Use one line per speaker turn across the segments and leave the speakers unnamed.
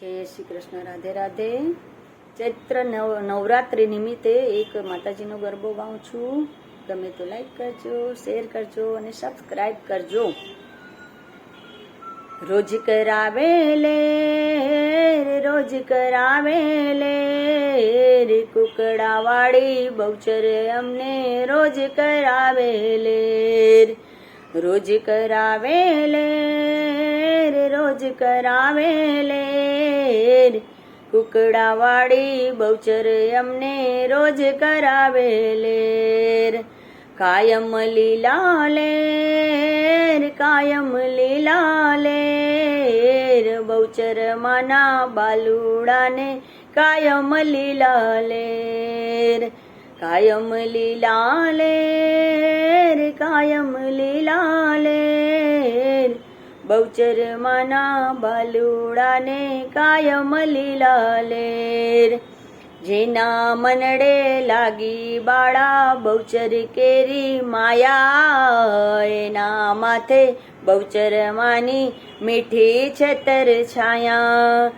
જય શ્રી કૃષ્ણ, રાધે રાધે. ચૈત્ર નવ, નવરાત્રિ નિમિત્તે એક માતાજીનો ગરબો ગાઉં છું. ગમે તો લાઈક કરજો શેર કરજો અને સબસ્ક્રાઈબ કરજો. રોજ કરાવે લે, રોજ કરાવે લે. રે કુકડા વાળી બહુચર અમને રોજ કરાવે લે. રોજ કરાવે લે. રોજ કરાવે લેર. કુકડાવાળી બહુચર અમને રોજ કરાવે લેર. કાયમ લીલા લેર, કાયમ લીલા લેર. બહુચર માના બાલુડાને કાયમ લીલા લેર. કાયમ લીલા લેર, કાયમ લીલા લેર. બહુચર માના બાલુડાને કાયમ લીલા લેર જેના મનડે લાગી બાળા બહુચર કેરી માયા. એના માથે બહુચર માની મીઠી છતર છાયા.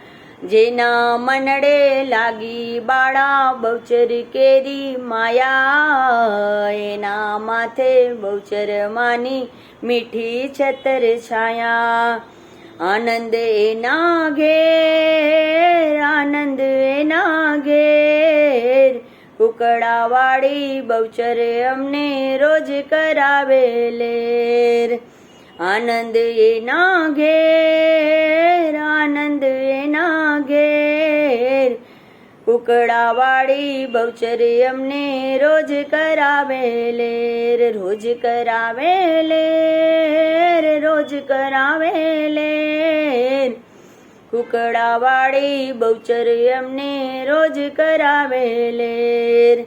જેના મનડે લાગી બાળા બહુચર કેરી માયા. એના માથે બહુચર માની મીઠી છતર છાયા. આનંદ એના ઘેર આનંદ એના ઘેર કુકડા વાળી બહુચર અમને રોજ કરાવે લેર. આનંદ એના ઘેર કુકડા વાળી બહુચર અમને રોજ કરાવે લેર રોજ કરાવે લેર રોજ કરાવે લેર કુકડા વાળી બહુચર અમને રોજ કરાવે લેર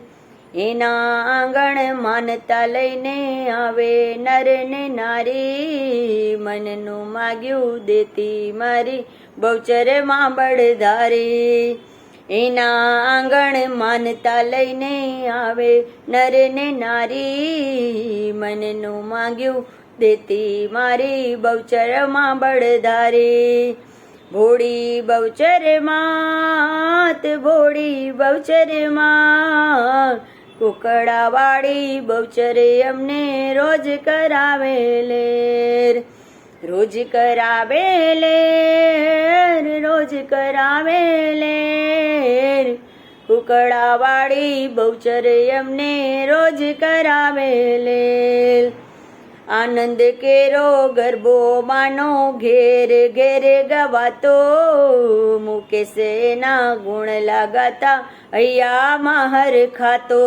એના આંગણ માનતા લઈને આવે નર ને નારી, મનનું માગ્યું દેતી મારી, બહુચરમાં બળધારી. એના આંગણ માનતા લઈને આવે નર ને નારી મનનું માંગ્યું દેતી મારી બહુચરમાં બળધારી. ભોળી બહુચર માત ભોળી બહુચરમાં કુકડા વાળી બહુચર અમને રોજ કરાવે લેર રોજ કરાવે લેર રોજ કરાવે લેર કુકડા વાળી બહુચર એમને રોજ કરાવે લેર આનંદ કેરો ગરબો માનો ઘેર ઘેર ગવાતો. મુકેશ એના ગુણ લાગાતા હૈયામાં હર ખાતો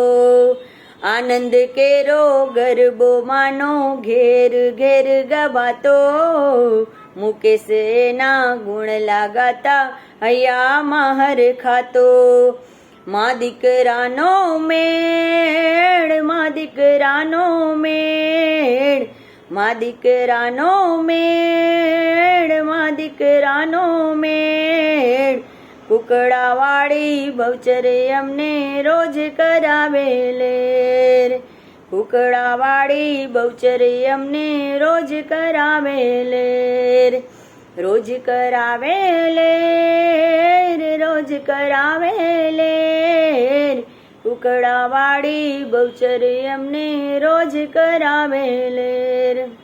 આનંદ કેરો ગરબો માનો, ઘેર ઘેર ગવાતો. મુકેશ એના ગુણ લાગાતા, હૈયા હર ખાતો. મા દીકરાનો મેળ, મા દીકરાનો મેળ, મા દીકરાનો મેળ, મા દીકરાનો મેળ. કુકડા વાળી બહુચર અમને રોજ કરાવે લેર. કુકડા વાળી બહુચર અમને રોજ કરાવે લેર. રોજ કરાવે લેર, રોજ કરાવે લેર. કુકડા વાળી બહુચર અમને રોજ કરાવે લેર.